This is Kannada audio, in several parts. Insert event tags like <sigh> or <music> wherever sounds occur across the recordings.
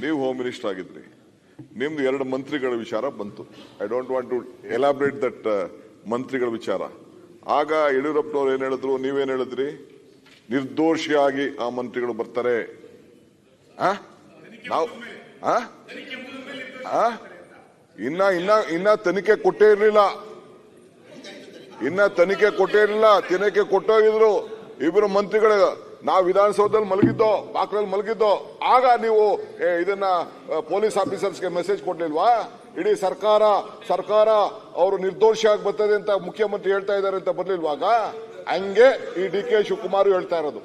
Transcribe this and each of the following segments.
ನೀವು ಹೋಮ್ ಮಿನಿಸ್ಟರ್ ಆಗಿದ್ರಿ. ನಿಮ್ದು ಎರಡು ಮಂತ್ರಿಗಳ ವಿಚಾರ ಬಂತು. I don't want to elaborate that ಮಂತ್ರಿಗಳ ವಿಚಾರ. ಆಗ ಯಡಿಯೂರಪ್ಪನವ್ರು ಏನ್ ಹೇಳಿದ್ರು? ನೀವೇನ್ ಹೇಳಿದ್ರಿ? ನಿರ್ದೋಷಿಯಾಗಿ ಆ ಮಂತ್ರಿಗಳು ಬರ್ತಾರೆ? ನಾವು? ಇನ್ನ ಇನ್ನ ಇನ್ನ ತನಿಖೆ ಕೊಟ್ಟೇ ಇರಲಿಲ್ಲ. ಇನ್ನ ತನಿಖೆ ಕೊಟ್ಟೇ ಇರಲಿಲ್ಲ. ತನಿಖೆ ಕೊಟ್ಟೋಗಿದ್ರು. ಇಬ್ಬರು ಮಂತ್ರಿಗಳು, ನಾವು ವಿಧಾನಸೌಧದಲ್ಲಿ ಮಲಗಿದ್ದೋ ಬಾಕ್ಲಲ್ಲಿ ಮಲಗಿದ್ದೋ, ಆಗ ನೀವು ಇದನ್ನ ಪೊಲೀಸ್ ಆಫೀಸರ್ಸ್ಗೆ ಮೆಸೇಜ್ ಕೊಡ್ಲಿಲ್ವಾ? ಇಡೀ ಸರ್ಕಾರ ಸರ್ಕಾರ ಅವರು ನಿರ್ದೋಷಿಯಾಗಿ ಬರ್ತದೆ ಅಂತ ಮುಖ್ಯಮಂತ್ರಿ ಹೇಳ್ತಾ ಇದ್ದಾರೆ ಅಂತ ಬರ್ಲಿಲ್ವಾಗ? ಹಂಗೆ ಈ ಡಿ ಕೆ ಶಿವಕುಮಾರ್ ಹೇಳ್ತಾ ಇರೋದು.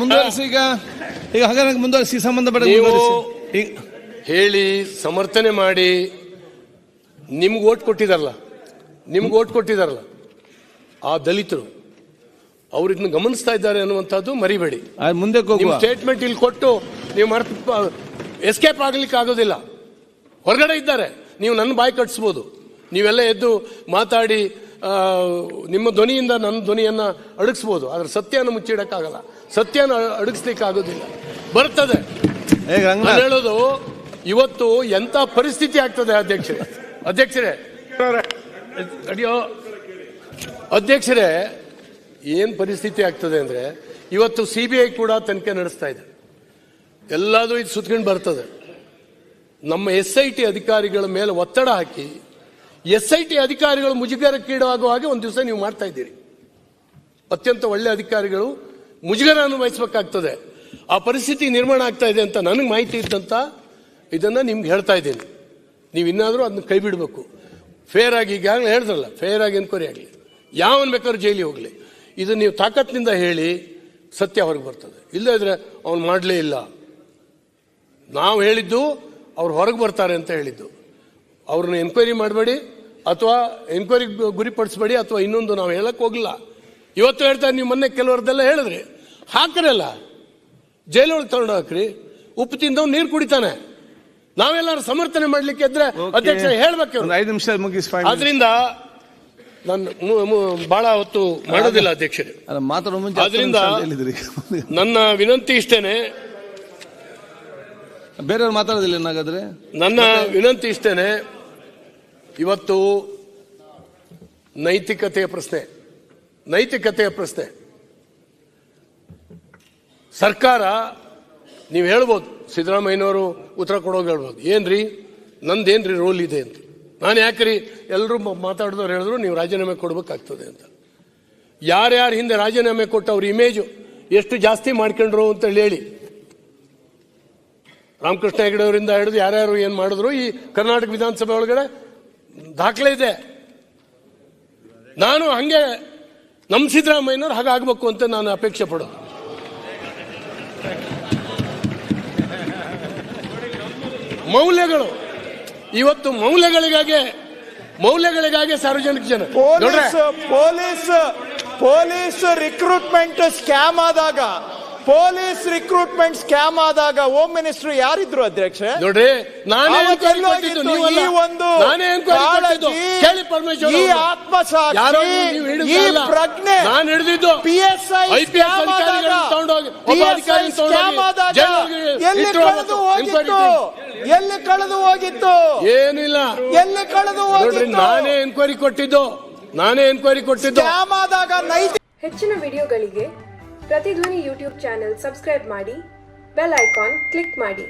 ಮುಂದುವರಿಸಿ ಈಗ. ಈಗ ಹಾಗಾದ್ರೆ ಮುಂದುವರಿಸಿ ಸಂಬಂಧಪಟ್ಟ ಹೇಳಿ ಸಮರ್ಥನೆ ಮಾಡಿ ನಿಮ್ಗೆ ಓಟ್ ಕೊಟ್ಟಿದಾರಲ್ಲ? ನಿಮ್ಗೆ ಓಟ್ ಕೊಟ್ಟಿದಾರಲ್ಲ? ಆ ದಲಿತರು. ಅವ್ರು ಇದನ್ನ ಗಮನಿಸ್ತಾ ಇದ್ದಾರೆ ಅನ್ನುವಂಥದ್ದು ಮರಿಬೇಡಿ. ಮುಂದೆ ಹೋಗುವ. ಸ್ಟೇಟ್ಮೆಂಟ್ ಇಲ್ಲಿ ಕೊಟ್ಟು ನೀವು ಮರ್ತ ಎಸ್ಕೇಪ್ ಆಗ್ಲಿಕ್ಕೆ ಆಗೋದಿಲ್ಲ. ಹೊರಗಡೆ ಇದ್ದಾರೆ. ನೀವು ನನ್ನ ಬಾಯಿ ಕಟ್ಸ್ಬೋದು. ನೀವೆಲ್ಲ ಎದ್ದು ಮಾತಾಡಿ ನಿಮ್ಮ ಧ್ವನಿಯಿಂದ ನನ್ನ ಧ್ವನಿಯನ್ನ ಅಡಗಿಸ್ಬೋದು. ಆದ್ರೆ ಸತ್ಯನ ಮುಚ್ಚಿಡಕ್ಕಾಗಲ್ಲ. ಸತ್ಯನ ಅಡಗಿಸ್ಲಿಕ್ಕೆ ಆಗೋದಿಲ್ಲ. ಬರ್ತದೆ. ಹೇಳೋದು ಇವತ್ತು ಎಂತ ಪರಿಸ್ಥಿತಿ ಆಗ್ತದೆ ಅಧ್ಯಕ್ಷರೇ? ಅಧ್ಯಕ್ಷರೇ. ಅಡಿಯೋ ಅಧ್ಯಕ್ಷರೇ ಏನ್ ಪರಿಸ್ಥಿತಿ ಆಗ್ತದೆ ಅಂದ್ರೆ ಇವತ್ತು ಸಿ ಬಿ ಐ ಕೂಡ ತನಿಖೆ ನಡೆಸ್ತಾ ಇದೆ. ಎಲ್ಲದೂ ಇದು ಸುತ್ಕೊಂಡು ಬರ್ತದೆ. ನಮ್ಮ ಎಸ್ ಐ ಟಿ ಅಧಿಕಾರಿಗಳ ಮೇಲೆ ಒತ್ತಡ ಹಾಕಿ ಎಸ್ ಐ ಟಿ ಅಧಿಕಾರಿಗಳು ಮುಜುಗರಕ್ಕೀಡಾಗುವ ಹಾಗೆ ಒಂದು ದಿವಸ ನೀವು ಮಾಡ್ತಾ ಇದ್ದೀರಿ. ಅತ್ಯಂತ ಒಳ್ಳೆ ಅಧಿಕಾರಿಗಳು ಮುಜುಗರ ಅನುಭವಿಸಬೇಕಾಗ್ತದೆ. ಆ ಪರಿಸ್ಥಿತಿ ನಿರ್ಮಾಣ ಆಗ್ತಾ ಇದೆ ಅಂತ ನನಗೆ ಮಾಹಿತಿ ಇದ್ದಂತ ಇದನ್ನ ನಿಮ್ಗೆ ಹೇಳ್ತಾ ಇದ್ದೀನಿ. ನೀವು ಇನ್ನಾದರೂ ಅದನ್ನ ಕೈ ಬಿಡಬೇಕು. ಫೇರ್ ಆಗಿ ಈಗಾಗಲೇ ಹೇಳಿದ್ರಲ್ಲ ಫೇರ್ ಆಗಿ ಎನ್ಕ್ವೈರಿ ಆಗಲಿ. ಯಾವನ್ ಬೇಕಾದ್ರೂ ಜೈಲಿಗೆ ಹೋಗಲಿ. ಇದು ನೀವು ತಾಕತ್ತಿನಿಂದ ಹೇಳಿ ಸತ್ಯ ಹೊರಗೆ ಬರ್ತದೆ. ಇಲ್ಲದ್ರೆ ಅವ್ನು ಮಾಡಲೇ ಇಲ್ಲ. ನಾವು ಹೇಳಿದ್ದು ಅವ್ರು ಹೊರಗೆ ಬರ್ತಾರೆ ಅಂತ ಹೇಳಿದ್ದು. ಅವ್ರನ್ನ ಎನ್ಕ್ವೈರಿ ಮಾಡಬೇಡಿ ಅಥವಾ ಎನ್ಕ್ವೈರಿ ಗುರಿಪಡಿಸಬೇಡಿ ಅಥವಾ ಇನ್ನೊಂದು ನಾವು ಹೇಳಕ್ಕೆ ಹೋಗಿಲ್ಲ. ಇವತ್ತು ಹೇಳ್ತಾರೆ ನೀವು ಮೊನ್ನೆ ಕೆಲವರದೆಲ್ಲ ಹೇಳಿದ್ರಿ. ಹಾಕ್ರಲ್ಲ. ಜೈಲೊಳಗೆ ತಗೊಂಡು ಹಾಕ್ರಿ. ಉಪ್ಪು ತಿಂದವ್ ನೀರು ಕುಡಿತಾನೆ. ನಾವೆಲ್ಲರೂ ಸಮರ್ಥನೆ ಮಾಡ್ಲಿಕ್ಕೆ ಇದ್ರೆ ಅಧ್ಯಕ್ಷ ಹೇಳ್ಬೇಕು ಐದು ನಿಮಿಷ ಮುಗಿಸ್. ಆದ್ರಿಂದ ನಾನು ಬಹಳ ಹೊತ್ತು ಮಾಡೋದಿಲ್ಲ ಅಧ್ಯಕ್ಷರೇ. ಅದರಿಂದ <laughs> ನನ್ನ ವಿನಂತಿ ಇಷ್ಟೇನೆ. ಬೇರೆಯವ್ರು ಮಾತಾಡೋದಿಲ್ಲ ಏನಾಗಾದ್ರೆ? ನನ್ನ ವಿನಂತಿ ಇಷ್ಟೇನೆ. ಇವತ್ತು ನೈತಿಕತೆಯ ಪ್ರಶ್ನೆ. ನೈತಿಕತೆಯ ಪ್ರಶ್ನೆ. ಸರ್ಕಾರ ನೀವು ಹೇಳ್ಬೋದು ಸಿದ್ದರಾಮಯ್ಯನವರು ಉತ್ತರ ಕೊಡೋದು ಹೇಳ್ಬೋದು. ಏನ್ರಿ? ನಂದೇನ್ರಿ ರೋಲ್ ಇದೆ ಅಂತ. ನಾನು ಯಾಕ್ರಿ? ಎಲ್ಲರೂ ಮಾತಾಡಿದವ್ರು ಹೇಳಿದ್ರು, ನೀವು ರಾಜೀನಾಮೆ ಕೊಡ್ಬೇಕಾಗ್ತದೆ ಅಂತ. ಯಾರ್ಯಾರು ಹಿಂದೆ ರಾಜೀನಾಮೆ ಕೊಟ್ಟು ಅವ್ರ ಇಮೇಜು ಎಷ್ಟು ಜಾಸ್ತಿ ಮಾಡ್ಕೊಂಡ್ರು ಅಂತ ಹೇಳಿ. ರಾಮಕೃಷ್ಣ ಹೆಗಡೆ ಅವರಿಂದ ಹಿಡಿದು ಯಾರ್ಯಾರು ಏನು ಮಾಡಿದ್ರು, ಈ ಕರ್ನಾಟಕ ವಿಧಾನಸಭೆ ಒಳಗಡೆ ದಾಖಲೆ ಇದೆ. ನಾನು ಹಂಗೆ ನಮ್ಮ ಸಿದ್ದರಾಮಯ್ಯನವ್ರು ಹಾಗಾಗಬೇಕು ಅಂತ ನಾನು ಅಪೇಕ್ಷೆ ಪಡೋದು. ಮೌಲ್ಯಗಳು. ಇವತ್ತು ಮೌಲ್ಯಗಳಿಗಾಗಿ ಮೌಲ್ಯಗಳಿಗಾಗಿ ಸಾರ್ವಜನಿಕ ಜನ police police police recruitment scam ಆದಾಗ ಪೊಲೀಸ್ ರಿಕ್ರೂಟ್ಮೆಂಟ್ ಸ್ಕ್ಯಾಮ್ ಆದಾಗ ಹೋಮ್ ಮಿನಿಸ್ಟರ್ ಯಾರಿದ್ರು ಅಧ್ಯಕ್ಷ? ನೋಡ್ರಿ ನಾನೇ ಈ ಒಂದು ಈ. ಆತ್ಮಸಾಕ್ಷಿ, ಈ ಪ್ರಜ್ಞೆ ನಾನು ಹಿಡಿದಿದ್ದು ಪಿ ಎಸ್ ಸ್ಕ್ಯಾಮ್ ಎಲ್ಲಿ ಕಳೆದು ಹೋಗಿತ್ತು? ಎಲ್ಲಿ ಕಳೆದು ಹೋಗಿತ್ತು? ಏನಿಲ್ಲ ಎಲ್ಲಿ ಕಳೆದು ಹೋಗಿತ್ತು? ನಾನೇ ಎನ್ಕ್ವೈರಿ ಕೊಟ್ಟಿದ್ದು. ನಾನೇ ಎನ್ಕ್ವೈರಿ ಕೊಟ್ಟಿದ್ದು. ಸ್ಕ್ಯಾಮ್ ಆದಾಗ ನೈತಿಕ ಹೆಚ್ಚಿನ ವಿಡಿಯೋಗಳಿಗೆ ಪ್ರತಿಧ್ವನಿ ಯೂಟ್ಯೂಬ್ ಚಾನೆಲ್ ಸಬ್ಸ್ಕ್ರೈಬ್ ಮಾಡಿ ಬೆಲ್ ಐಕಾನ್ ಕ್ಲಿಕ್ ಮಾಡಿ.